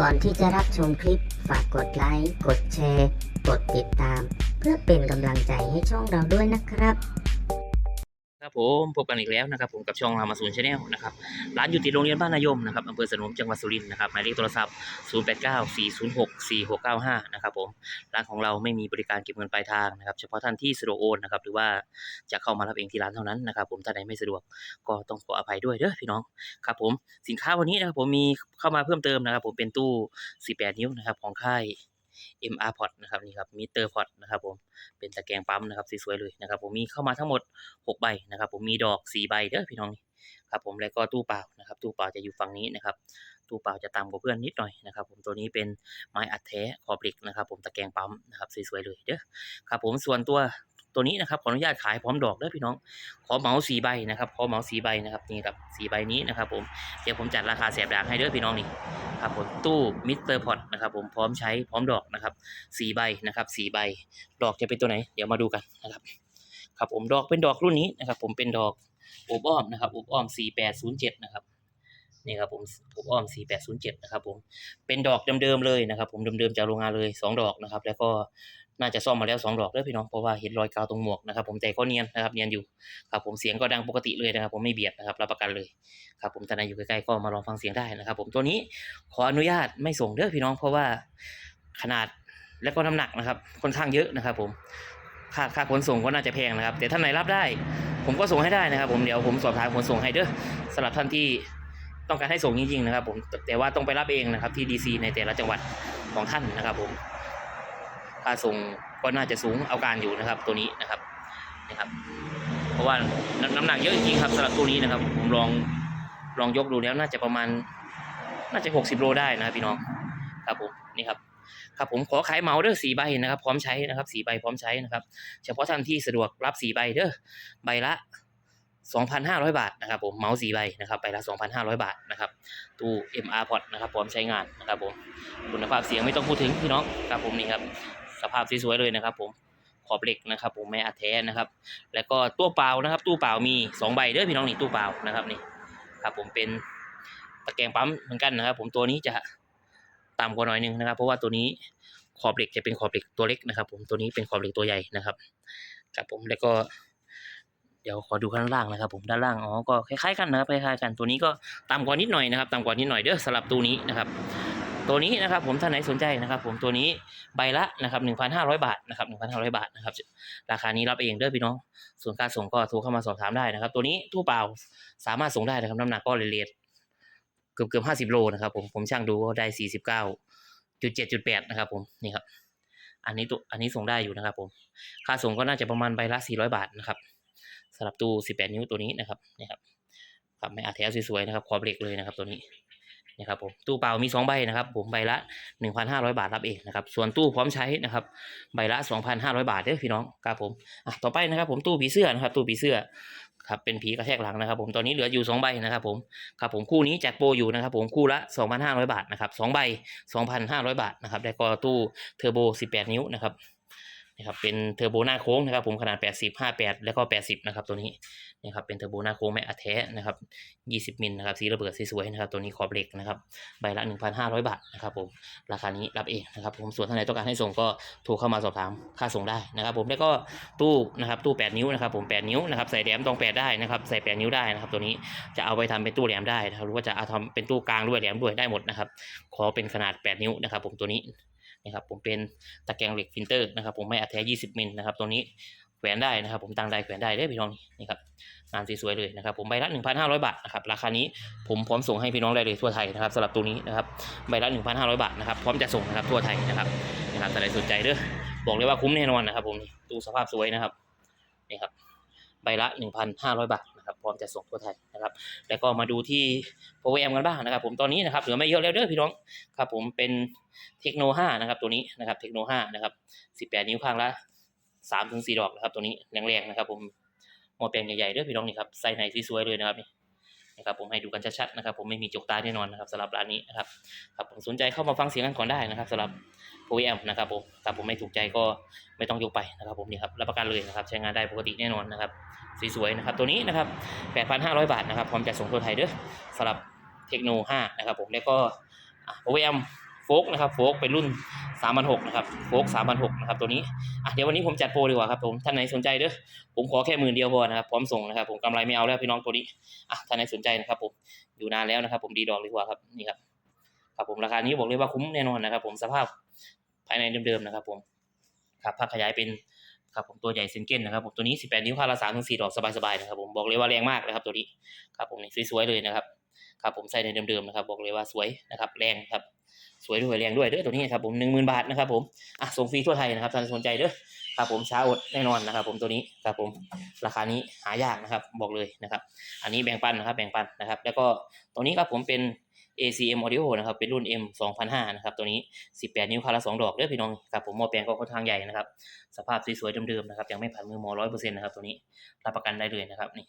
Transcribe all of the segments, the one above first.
ก่อนที่จะรับชมคลิป ฝากกดไลค์ กดแชร์ กดติดตาม เพื่อเป็นกำลังใจให้ช่องเราด้วยนะครับ ครับผมพบกันอีกแล้วนะครับผมกับช่องรามาศูนชาแนลนะครับร้านอยู่ติดโรงเรียนบ้านนายมนะครับอำเภอสนมจังหวัดสุรินทร์นะครับหมายเลขโทรศัพท์ 0 8 9 4 0 6 4 6 9 5 นะครับผมร้านของเราไม่มีบริการเก็บเงินปลายทางนะครับเฉพาะท่านที่สะดวกโอนนะครับหรือว่าจะเข้ามารับเองที่ร้านเท่านั้นนะครับผมท่าใดไม่สะดวกก็ต้องขออภัยด้วยเด้อพี่น้องครับผมสินค้าวันนี้นะครับผมมีเข้ามาเพิ่มเติมนะครับผมเป็นตู้ 18 นิ้วนะครับของค่าย MR Pot นะครับนี่ครับมิเตอร์พอตนะครับผมเป็นตะแกรงปั๊มนะครับสวยๆเลยนะครับผมมีเข้ามาทั้งหมด 6 ใบนะครับผมมีดอก 4 ใบเด้อพี่น้องนี่ครับผมแล้วก็ตู้เปล่านะครับตู้เปล่าจะอยู่ฝั่งนี้นะครับตู้เปล่าจะต่ำกว่าเพื่อนนิดหน่อยนะครับผมตัวนี้เป็นไม้อัดแท้ขอบเหล็กนะครับผมตะแกรงปั๊มนะครับสวยๆเลยเด้อครับผมส่วนตัวตัวนี้นะครับขออนุญาตขายพร้อมดอกเด้อพี่น้อง ขอเหมาสีใบนะครับขอเหมาสีใบนะครับนี่ครับสีใบนี้นะครับผมเดี๋ยวผมจัดราคาแสบดางให้เด้อพี่น้องนี่ ครับผมตู้มิสเตอร์พอตนะครับผมพร้อมใช้พร้อมดอกนะครับสีใบนะครับสีใบ ดอกจะเป็นตัวไหน เดี๋ยวมาดูกันนะครับครับผมดอกเป็นดอกรุ่นนี้นะครับ ผมเป็นดอกอบอ้อมนะครับอบอ้อม 4807 นะครับนี่ครับผมอบอ้อม 4807 นะครับผมเป็นดอกเดิมๆเลยนะครับ ผมเดิมๆจากโรงงานเลย 2 ดอกนะครับ แล้วก็ น่าจะซ่อมมาแล้ว2ดอกเด้อพี่น้องเพราะว่าเห็นรอยกาวตรงหมวกนะครับผมแต่ก็เนียนนะครับเนียนอยู่ครับผมเสียงก็ดังปกติเลยนะครับผมไม่เบียดนะครับรับประกันเลยครับผมท่านใดอยู่ใกล้ๆก็มาลองฟังเสียงได้นะครับ ผมตัวนี้ขออนุญาตไม่ส่งเด้อพี่น้อง เพราะว่าขนาดและก็น้ำหนักนะครับค่อนข้างเยอะนะครับ ผมค่าค่าขนส่งก็น่าจะแพงนะครับ แต่ท่านไหนรับได้ ผมก็ส่งให้ได้นะครับ ผมเดี๋ยวผมสอบถามขนส่งให้เด้อสำหรับท่านที่ต้องการให้ส่งจริงๆนะครับ ผมแต่ว่าต้องไปรับเองนะครับที่ดีซีในแต่ละจังหวัดของท่านนะครับผม ค่าส่งก็น่าจะสูงเอาการอยู่นะครับตัวนี้นะครับนะครับ เพราะว่าน้ำหนักเยอะจริงครับสำหรับตัวนี้นะครับ ผมลองลองยกดูแล้วน่าจะประมาณ น่าจะหกสิบโลได้นะครับพี่น้องครับผมนี่ครับครับผมขอขายเหมาเด้อสีใบนะครับพร้อมใช้นะครับสีใบพร้อมใช้นะครับ เฉพาะท่านที่สะดวกรับสีใบเด้อใบละ 2,500 บาทนะครับผมเหมาสีใบนะครับใบละ 2,500 บาทนะครับตู้ MR Pot นะครับพร้อมใช้งานนะครับผมคุณภาพเสียงไม่ต้องพูดถึงพี่น้องครับผมนี่ครับ สภาพสวยๆเลยนะครับ ผมขอบเหล็กนะครับ ผมแม่อัดแท้นะครับ แล้วก็ตู้เปล่านะครับ ตู้เปล่ามี2ใบเด้อพี่น้องนี่ตู้เปล่านะครับนี่ครับ ผมเป็นตะแกรงปั๊มเหมือนกันนะครับ ผมตัวนี้จะต่ำกว่าหน่อยหนึงนะครับ เพราะว่าตัวนี้ขอบเหล็กจะเป็นขอบเหล็กตัวเล็กนะครับ ผมตัวนี้เป็นขอบเหล็กตัวใหญ่นะครับครับผมแล้วก็เดี๋ยวขอดูข้างล่างนะครับผมด้านล่างอ๋อก็คล้ายๆกันนะครับคล้ายๆกันตัวนี้ก็ต่ำกว่านิดหน่อยนะครับต่ำกว่านิดหน่อยเด้อสำหรับตัวนี้นะครับ ตัวนี้นะครับผมท่านไหนสนใจนะครับผมตัวนี้ใบละนะครับ1,500 บาทนะครับ1,500 บาทนะครับราคานี้รับเองเด้อพี่น้องส่วนการส่งก็โทรเข้ามาสอบถามได้นะครับ ตัวนี้ตู้เปล่าสามารถส่งได้นะครับน้ำหนักก็เรียดเกือบเกือบห้าสิบโลนะครับผมผมช่างดูก็ได้สี่สิบเก้าจุดเจ็ดจุดแปดนะครับผมนี่ครับอันนี้ตัวอันนี้ส่งได้อยู่นะครับผมค่าส่งก็น่าจะประมาณใบละสี่ร้อยบาทนะครับสำหรับตู้สิบแปดนิ้วตัวนี้นะครับนี่ครับครับไม่อาแท้สวยๆนะครับขอบเหล็กเลยนะครับตัวนี้ นี่ครับผมตู้เปล่ามีสองใบนะครับ ผมใบละหนึ่งพันห้าร้อยบาทรับเองนะครับส่วนตู้พร้อมใช้นะครับใบละสองพันห้าร้อยบาทเด้อพี่น้องครับผมอะต่อไปนะครับ ผมตู้ผีเสื้อนะครับตู้ผีเสื้อครับเป็นผีกระแทกหลังนะครับ ผมตอนนี้เหลืออยู่สองใบนะครับผมครับผมคู่นี้แจกโปรอยู่นะครับ ผมคู่ละสองพันห้าร้อยบาทนะครับสองใบ 2,500 บาทนะครับแล้วก็ตู้เทอร์โบ 18 นิ้วนะครับ นะครับเป็นเทอร์โบหน้าโค้งนะครับผมขนาด 80 58 แล้วก็ 80 นะครับตัวนี้นะครับเป็นเทอร์โบหน้าโค้งแม่อัดแท้นะครับ 20 มิลนะครับสีระเบิดสวยๆนะครับตัวนี้ขอบเหล็กนะครับใบละ 1,500 บาทนะครับผมราคานี้รับเองนะครับผมส่วนท่านไหนต้องการให้ส่งก็โทรเข้ามาสอบถามค่าส่งได้นะครับผมแล้วก็ตู้นะครับตู้ 8 นิ้วนะครับผม8 นิ้วนะครับใส่แหลมตรง8ได้นะครับใส่ 8 นิ้วได้นะครับตัวนี้จะเอาไปทำเป็นตู้แหลมได้นะครับหรือว่าจะเอาทำเป็นตู้กลางด้วยแหลมด้วยได้หมดนะครับขอเป็นขนาด 8 นิ้วนะครับผมตัวนี้ นะครับผมเป็นตะแกรงเหล็กฟิลเตอร์นะครับผมไม่อัดแท้ 20 มิลนะครับตัวนี้แขวนได้นะครับ ผมตั้งได้แขวนได้เด้พี่น้องนี่ครับงานสวยๆเลยนะครับ ผมใบละ 1,500 บาทนะครับราคานี้ผมพร้อมส่งให้พี่น้องได้เลยทั่วไทยนะครับสำหรับตัวนี้นะครับใบละ 1,500 บาทนะครับพร้อมจะส่งนะครับทั่วไทยนะครับนะครับแต่ใครสนใจเด้อบอกเลยว่าคุ้มแน่นอนนะครับ ผมตู้สภาพสวยนะครับนี่ครับใบละ 1,500 บาท นะครับพร้อมจะส่งทั่วไทยนะครับแล้วก็มาดูที่โปรแกรมกันบ้างนะครับ ผมตอนนี้นะครับเหลือไม่เยอะแล้วเด้อพี่น้องครับผมเป็นเทคโน5นะครับตัวนี้นะครับเทคโน5นะครับ18 นิ้วข้างละ3-4ดอกนะครับตัวนี้แรงๆนะครับผมหมอแปลงใหญ่ๆเด้อพี่น้องนี่ครับใส่ไหนสวยๆเลยนะครับนี่ นะครับผมให้ดูกันชัดๆนะครับผมไม่มีจกตาแน่นอนนะครับสำหรับร้านนี้นะครับครับผมสนใจเข้ามาฟังเสียงกันก่อนได้นะครับสำหรับ OEM นะครับผมแต่ผมไม่ถูกใจก็ไม่ต้องยกไปนะครับผมนี่ครับรับประกันเลยนะครับใช้งานได้ปกติแน่นอนนะครับสวยๆนะครับตัวนี้นะครับ 8,500 บาทนะครับพร้อมจัดส่งทั่วไทยเด้อสำหรับเทคโน5นะครับผมแล้วก็อะ OEM ฟกนะครับโฟกเป็นรุ่น3 6 0 0นะครับโฟก3 6 0 0นะครับตัวนี้อะเดี๋ยววันนี้ผมจัดโปรดีกว่าครับผมท่านไหนสนใจเด้อผมขอแค่หมื่นเดียวพอนะครับพร้อมส่งนะครับผมกำไรไม่เอาแล้วพี่น้องตัวนี้อะท่านไหนสนใจนะครับผมอยู่นานแล้วนะครับ ผมดีดอกดีกว่าครับนี่ครับครับผมราคานี้บอกเลยว่าคุ้มแน่นอนนะครับ ผมสภาพภายในเดิมๆนะครับ ผมครับภาคขยายเป็นครับผมตัวใหญ่เซนเก้นนะครับผมตัวนี้ 18 นิ้วค่าละ3ถึง4ดอกสบายๆนะครับผมบอกเลยว่าแรงมากนะครับตัวนี้ครับผมนี่สวยๆเลยนะครับ ครับผมใส่ในเดิมๆนะครับบอกเลยว่าสวยนะครับแรงครับสวยด้วยแรงด้วยเด้อตัวนี้ครับผมหนึ่งหมื่นบาทนะครับผมอะส่งฟรีทั่วไทยนะครับท่านสนใจเด้อครับผมช้าอดแน่นอนนะครับ ผมตัวนี้ครับผมราคานี้หายากนะครับบอกเลยนะครับ อันนี้แบ่งปันนะครับแบ่งปันนะครับ แล้วก็ตัวนี้ครับผมเป็น ACM Audio นะครับเป็นรุ่น M 2005นะครับตัวนี้ 18 นิ้วคาราสองดอกเด้อพี่น้องครับผมหม้อแปลงก็ค่อนข้างใหญ่นะครับ สภาพสวยๆเดิมๆนะครับยังไม่ผ่านมือหมอร้อยเปอร์เซ็นต์นะครับตัวนี้รับประกันได้เลยนะครับนี่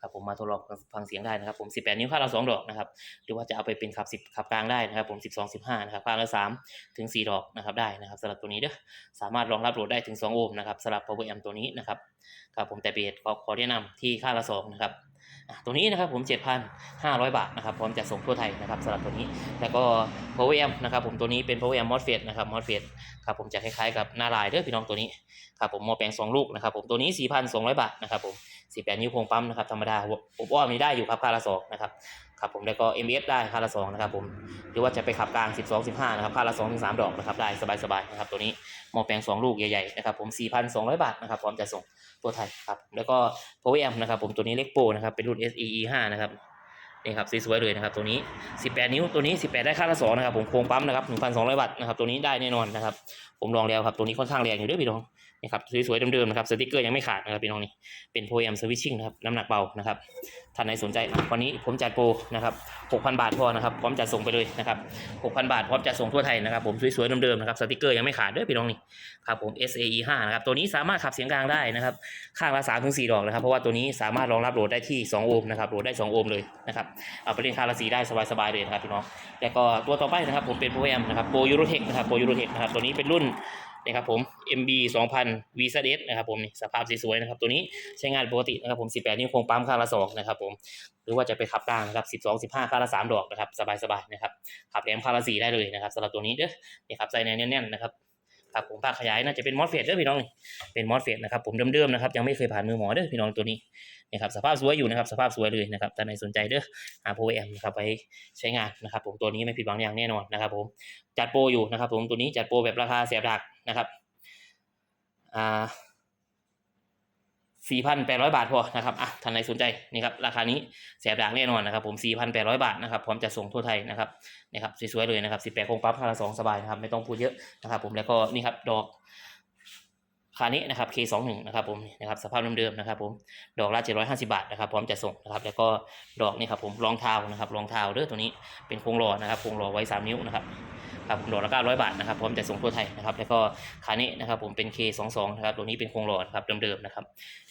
ครับผมมาทดลองฟังเสียงได้นะครับผม18 นิ้วคาราสองดอกนะครับหรือว่าจะเอาไปเป็นขับ 10ขับกลางได้นะครับผม12 15นะครับข้างละ3ถึง 4 ดอกนะครับได้นะครับสำหรับตัวนี้เด้อสามารถรองรับโหลดได้ถึง 2 โอห์มนะครับสำหรับ power amp ตัวนี้นะครับครับผมแต่เบสขอขอแนะนำที่ค่าละ2นะครับตัวนี้นะครับผม 7,500 บาทนะครับพร้อมจะส่งทั่วไทยนะครับสำหรับตัวนี้ แล้วก็ power amp นะครับผมตัวนี้เป็น power amp MOSFET นะครับ MOSFET ครับผมจะคล้ายๆกับหน้าลายเด้อพี่น้องตัวนี้ครับผมมอแปลงสองลูกนะครับผมตัวนี้ 4,200 บาทนะครับผม 18นิ้วโครงปั๊มนะครับธรรมดาอบอ้อมีได้อยู่ครับค่าละสองนะครับครับผมแล้วก็ MF ได้ค่าละสองนะครับผมหรือว่าจะไปขับกลาง 12 15นะครับค่าละ2ถึง3ดอกนะครับได้สบายๆนะครับตัวนี้หมอแปลง 2 ลูกใหญ่ๆนะครับผม 4,200 บาทนะครับพร้อมจะส่งตัวไทยครับแล้วก็ Power Amp นะครับผมตัวนี้เล็กโปนะครับเป็นรุ่น SEE 5นะครับนี่ครับสวยๆเลยนะครับตัวนี้ 18 นิ้วตัวนี้ 18 ได้ค่าละสองนะครับผมโครงปั๊มนะครับ1,200บาทนะครับตัวนี้ได้แน่นอนนะครับผมลองแล้วครับตัวนี้ค่อนข้างแรงอยู่ด้วยพี่น้อง นี่ครับสวยๆเดิมๆนะครับสติกเกอร์ยังไม่ขาดนะครับพี่น้องนี่เป็นโพแอมสวิตชิ่งนะครับน้ำหนักเบานะครับท่านไหนสนใจวันนี้ผมจัดโปรนะครับ6,000 บาทพอนะครับพร้อมจัดส่งไปเลยนะครับ6,000 บาทพร้อมจัดส่งทั่วไทยนะครับผมสวยๆเดิมๆนะครับสติกเกอร์ยังไม่ขาดด้อพี่น้องนี่ครับผม SAE 5นะครับตัวนี้สามารถขับเสียงกลางได้นะครับข้างละ3ถึง4ดอกนะครับเพราะว่าตัวนี้สามารถรองรับโหลดได้ที่ 2 โอห์มนะครับโหลดได้ 2 โอห์มเลยนะครับเอาไปเล่นข้างละ4ได้สบายๆเลยนะครับพี่น้องแล้วก็ตัวต่อไปนะครับผมเป็นโปรแอมนะครับโปรยูโรเทคนะครับโปรยูโรเทคนะครับตัวนี้เป็นรุ่น นะครับผม MB 2000 v z s นะครับผมนี่สภาพสวยๆนะครับตัวนี้ใช้งานปกตินะครับผม18 นิ้วโครงปั๊มข้างละสองนะครับผมหรือว่าจะไปขับกลางนะครับ12 15ข้างละ3ดอกนะครับสบายๆนะครับขับแหลมข้างละ4ได้เลยนะครับสำหรับตัวนี้เด้อนี่ครับใส่ในแน่นๆนะครับ ผักผมภาคขยายน่าจะเป็นมอสเฟตเด้อพี่น้องนี่เป็นมอสเฟตนะครับผมเดิมๆนะครับยังไม่เคยผ่านมือหมอเด้อพี่น้องตัวนี้นะครับสภาพสวยอยู่นะครับสภาพสวยเลยนะครับท่านใดสนใจเด้อหาโปรแอมนะครับไปใช้งานนะครับผมตัวนี้ไม่ผิดหวังอย่างแน่นอนนะครับผมจัดโปรอยู่นะครับผมตัวนี้จัดโปรแบบราคาเสียบดักนะครับอ่า สี่พันแปดร้อยบาทพอนะครับอะท่านใดสนใจนี่ครับราคานี้แสบดังแน่นอนนะครับผมสี่พันแปดร้อยบาทนะครับพร้อมจะส่งทั่วไทยนะครับนี่ครับสวยๆเลยนะครับสิบแปดคงปั๊บคาละสองสบายนะครับไม่ต้องพูดเยอะนะครับผมแล้วก็นี่ครับดอกคานี้นะครับ K21 นะครับผมนี่นะครับสภาพเดิมๆนะครับผมดอกละ750 บาทนะครับพร้อมจะส่งนะครับแล้วก็ดอกนี่ครับผมรองเท้านะครับรองเท้าเด้อตัวนี้เป็นโครงหล่อนะครับโครงหล่อไว้ 3 นิ้วนะครับ ครับผมดอกละ900 บาทนะครับพร้อมจะส่งทั่วไทยนะครับแล้วก็คานี้นะครับผมเป็น K22 นะครับตัวนี้เป็นโครงหลอนะครับเดิมๆนะครับ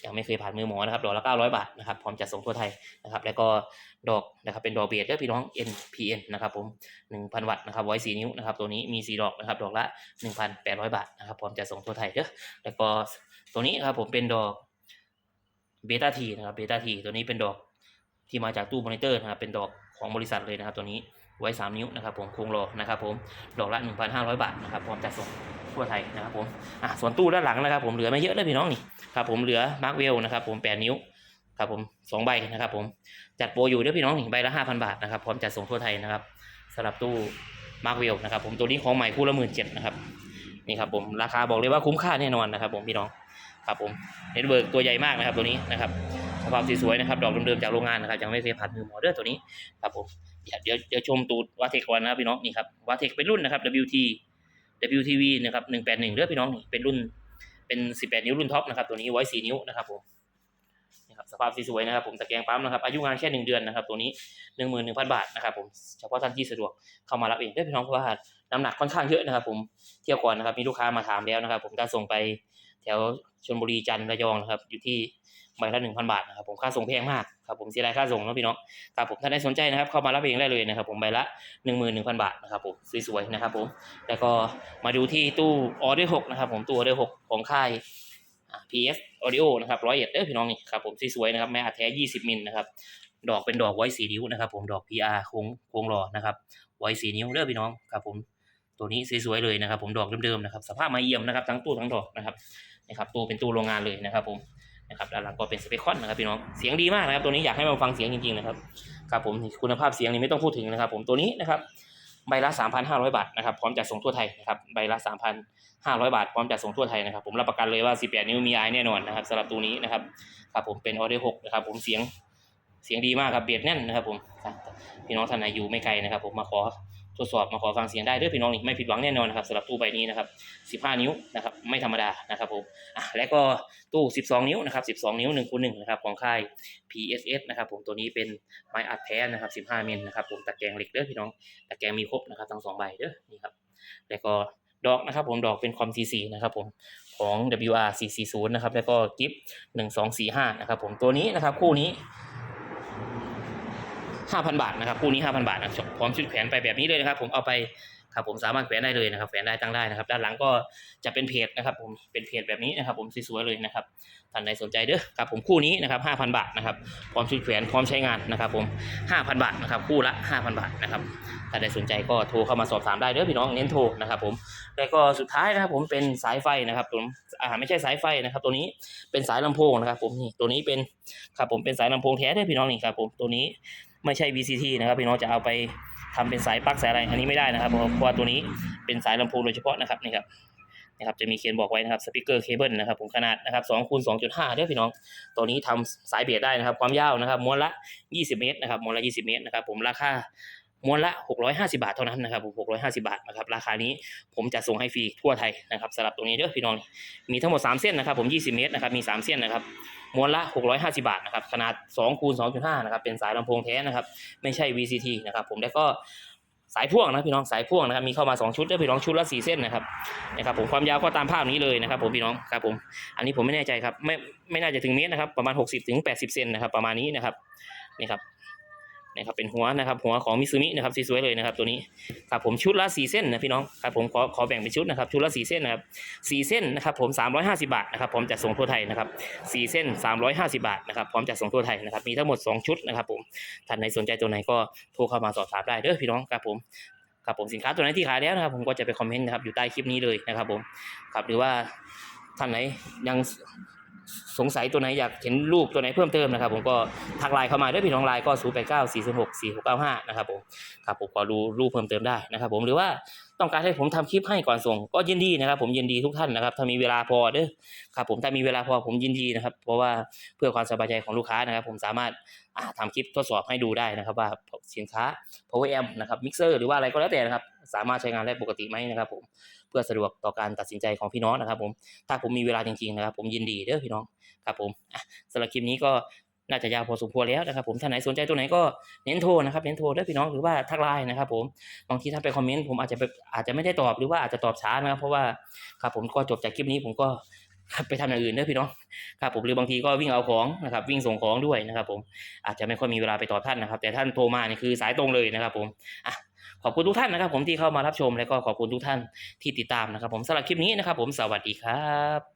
ยังไม่เคยผ่านมือหมอนะครับดอกละ900 บาทนะครับพร้อมจะส่งทั่วไทยนะครับแล้วก็ดอกนะครับเป็นดอกเบียดเด้อพี่น้อง NPN นะครับผม 1,000 วัตต์นะครับไว้4นิ้วนะครับตัวนี้มี 4 ดอกนะครับดอกละ 1,800 บาทนะครับพร้อมจะส่งทั่วไทยเด้อแล้วก็ตัวนี้ครับผมเป็นดอกเบต้าทีนะครับเบต้าทีตัวนี้เป็นดอกที่มาจากตู้มอนิเตอร์นะครับเป็นดอกของบริษัทเลยนะครับตัวนี้ ไว้ 3 นิ้วนะครับผมโครงรอนะครับผมดอกละ 1,500 บาทนะครับพร้อมจะส่งทั่วไทยนะครับผมอะส่วนตู้ด้านหลังนะครับผมเหลือไม่เยอะเลยพี่น้องนี่ครับผมเหลือมาร์กเวลนะครับผม8นิ้วครับผมสองใบนะครับผมจัดโปรอยู่เด้อพี่น้องนี่ใบละ5,000บาทนะครับพร้อมจัดส่งทั่วไทยนะครับสำหรับตู้มาร์กเวลนะครับผมตัวนี้ของใหม่คู่ละหมื่นเจ็ดนะครับนี่ครับผมราคาบอกเลยว่าคุ้มค่าแน่นอนนะครับผมพี่น้องครับผมเน็ตเวิร์กตัวใหญ่มากนะครับตัวนี้นะครับสภาพสวยๆนะครับดอกเดิมๆจากโรงงานนะครับยังไม่เคยผ่านมือหมอเด้อตัวนี้ครับผม เดี๋ยวเดี๋ยวชมตูดวาเทคก่อนนะครับพี่น้องนี่ครับวาเทคเป็นรุ่นนะครับ WT WTV นะครับ181เลือพี่น้องนี่เป็นรุ่นเป็น 18 นิ้วรุ่นท็อปนะครับตัวนี้ไว้4นิ้วนะครับผม ครับสภาพสวยๆนะครับผมตะแกรงปั๊มนะครับอายุงานแค่ 1 เดือนนะครับตัวนี้ 11,000 บาทนะครับผมเฉพาะท่านที่สะดวกเข้ามารับเองเด้พี่น้องเพราะว่าน้ำหนักค่อนข้างเยอะนะครับ ผมเที่ยวก่อนนะครับมีลูกค้ามาถามแล้วนะครับ ผมจะส่งไปแถวชลบุรีจันทร์ระยองนะครับอยู่ที่ใบละหนึ่งพันบาทนะครับผมค่าส่งแพงมากครับผมเสียดายค่าส่งนะพี่น้องครับผมถ้าได้สนใจนะครับ เข้ามารับเองได้เลยนะครับ ผมใบละหนึ่งหมื่นหนึ่งพันบาทนะครับผมสวยๆนะครับผมแล้วก็มาดูที่ตู้ออเดอร์หกนะครับผมตู้ออเดอร์หกของค่าย PS Audio นะครับร้อยเอ็ดเด้อพี่น้องนี่ครับผมสวยๆนะครับแม่อัดแท้ยี่สิบมิลนะครับดอกเป็นดอกไว้สีนิ้วนะครับผมดอก PR โค้งโค้งหล่อนะครับไว้สีนิ้วเด้อพี่น้องครับผมตัวนี้สวยๆเลยนะครับ ผมดอกเดิมๆนะครับสภาพม้เอี่ยมนะครับทั้งตู้ทั้งดอกนะครับนะครับตู้เป็นตู้โรงงานเลยนะครับผมนะครับด้านหลังก็เป็นสเปคคอนนะครับพี่น้องเสียงดีมากนะครับตัวนี้อยากให้มาฟังเสียงจริงๆนะครับครับผมคุณภาพเสียงนี่ไม่ต้องพูดถึงนะครับ ผมตัวนี้นะครับ ใบละ 3,500 บาทนะครับพร้อมจัดส่งทั่วไทยนะครับใบละ 3,500 บาท พร้อมจัดส่งทั่วไทยนะครับผมรับประกันเลยว่า 18 นิ้วมีไอแน่นอนนะครับสำหรับตัวนี้นะครับครับผมเป็นออเดอร์6นะครับผมเสียงเสียงดีมากครับเบียดแน่นนะครับผมพี่น้องท่านไหนอยู่ไม่ไกลนะครับ ผมมาขอ ทดสอบมาขอฟังเสียงได้เด้วยพี่น้องนี่ไม่ผิดหวังแน่นอนนะครับสำหรับตู้ใบนี้นะครับ15 นิ้วนะครับไม่ธรรมดานะครับผมอะและก็ตู้ 12 นิ้วนะครับ12 นิ้ว1คูณ1นะครับของค่าย PSS นะครับผมตัวนี้เป็นไม้อัดแท้นะครับ15มิลนะครับผมตะแกรงเหล็กเด้อพี่น้องตะแกรงมีครบนะครับทั้งสองใบเด้อนี่ครับแล้วก็ดอกนะครับผมดอกเป็นคอม C4 นะครับผมของ WR 440 นะครับแล้วก็กิฟ1245นะครับผมตัวนี้นะครับคู่นี้ 5,000 บาทนะครับคู่นี้ 5,000 บาทนะครับพร้อมชุดแขวนไปแบบนี้เลยนะครับ ผมเอาไปครับผมสามารถแขวนได้เลยนะครับแขวนได้ตั้งได้นะครับ ด้านหลังก็จะเป็นเพจนะครับ ผมเป็นเพจแบบนี้นะครับ ผมสวยๆเลยนะครับท่านใดสนใจเด้อครับผมคู่นี้นะครับ5,000 บาทนะครับพร้อมชุดแขวนพร้อมใช้งานนะครับ ผม 5,000 บาทนะครับคู่ละ 5,000 บาทนะครับถ้าใดสนใจก็โทรเข้ามาสอบถามได้เด้อพี่น้องเน้นโทรนะครับ ผมแล้วก็สุดท้ายนะครับ ผมเป็นสายไฟนะครับผมอ่าไม่ใช่สายไฟนะครับ ตัวนี้เป็นสายลำโพงนะครับ ผมนี่ตัวนี้เป็นครับผมเป็นสายลำโพงแท้เด้อพี่น้องนี่ครับ ผมตัวนี้ ไม่ใช่ VCT นะครับพี่น้องจะเอาไปทำเป็นสายปลั๊กสายอะไรอันนี้ไม่ได้นะครับเพราะว่าตัวนี้เป็นสายลำโพงโดยเฉพาะนะครับนี่ครับนะครับจะมีเขียนบอกไว้นะครับสปีกเกอร์เคเบิลนะครับผมขนาดนะครับสองคูณสองจุด้อพี่น้อง ตัวนี้ทำสายเบียดได้นะครับ ความยาวนะครับม้วนละยี่สิบเมตรนะครับม้วนละยี่สิบเมตรนะครับผมราคา ม้วนละ 650 บาทเท่านั้นนะครับผม650 บาทนะครับราคานี้ผมจะส่งให้ฟรีทั่วไทยนะครับสำหรับตรงนี้เด้อพี่น้องมีทั้งหมด 3 เส้นนะครับผม 20 เมตรนะครับมี 3 เส้นนะครับม้วนละ 650 บาทนะครับขนาด2คูณ2.5นะครับเป็นสายลำโพงแท้นะครับไม่ใช่ VCT นะครับผมแล้วก็สายพ่วงนะพี่น้องสายพ่วงนะครับมีเข้ามา 2 ชุดเด้อพี่น้องชุดละ4เส้นนะครับนะครับผมความยาวก็ตามภาพนี้เลยนะครับผมพี่น้องครับผมอันนี้ผมไม่แน่ใจครับไม่ไม่น่าจะถึงเมตรนะครับประมาณ 60ถึง80 เซนนะครับประมาณนี้นะครับนี่ครับ นี่ครับเป็นหัวนะครับหัวของมิซูมินะครับสวยๆเลยนะครับตัวนี้ครับผมชุดละ4เส้นนะพี่น้องครับผมขอขอแบ่งเป็นชุดนะครับชุดละ4เส้นนะครับ4เส้นนะครับผม 350 บาทนะครับพร้อมจัดส่งทั่วไทยนะครับ4เส้น 350 บาทนะครับพร้อมจัดส่งทั่วไทยนะครับมีทั้งหมด 2 ชุดนะครับผมท่านไหนสนใจตัวไหนก็โทรเข้ามาสอบถามได้เด้อพี่น้องครับผมครับผมสินค้าตัวไหนที่ขายแล้วนะครับผมก็จะไปคอมเมนต์นะครับอยู่ใต้คลิปนี้เลยนะครับผมครับหรือว่าท่านไหนยัง สงสัยตัวไหนอยากเห็นรูปตัวไหนเพิ่มเติมนะครับ ผมก็ทักไลน์เข้ามาด้วยพี่น้องไลน์ก็0 8 9 4 0 6 4 6 9 5นะครับผมครับผมก็ดูรูปเพิ่มเติมได้นะครับ ผมหรือว่าต้องการให้ผมทำคลิปให้ก่อนส่ง ก็ยินดีนะครับ ผมยินดีทุกท่านนะครับ ถ้ามีเวลาพอเด้อครับผมถ้ามีเวลาพอผมยินดีนะครับ เพราะว่าเพื่อความสบายใจของลูกค้านะครับ ผมสามารถอ่าทำคลิปทดสอบให้ดูได้นะครับ ว่าสินค้า power amp นะครับ mixer หรือว่าอะไรก็แล้วแต่นะครับ สามารถใช้งานได้ปกติไหมนะครับผมเพื่อสะดวกต่อการตัดสินใจของพี่น้องนะครับผมถ้าผมมีเวลาจริงๆนะครับ ผมยินดีเด้อพี่น้องครับผมสำหรับคลิปนี้ก็น่าจะยาวพอสมควรแล้วนะครับผมท่านไหนสนใจตัวไหนก็เน้นโทรนะครับเน้นโทรเด้อพี่น้องหรือว่าทักไลน์นะครับผมบางทีถ้าไปคอมเมนต์ผมอาจจะไปอาจจะไม่ได้ตอบหรือว่าอาจจะตอบช้านะครับ เพราะว่าครับผมก็จบจากคลิปนี้ผมก็ไปทำอย่างอื่นเด้อพี่น้องครับผมหรือบางทีก็วิ่งเอาของนะครับ วิ่งส่งของด้วยนะครับ ผมอาจจะไม่ค่อยมีเวลาไปตอบท่านนะครับ แต่ท่านโทรมานี่คือสายตรงเลยนะครับ ผมอะ ขอบคุณทุกท่านนะครับ ผมที่เข้ามารับชมแล้วก็ขอบคุณทุกท่านที่ติดตามนะครับ ผมสำหรับคลิปนี้นะครับ ผมสวัสดีครับ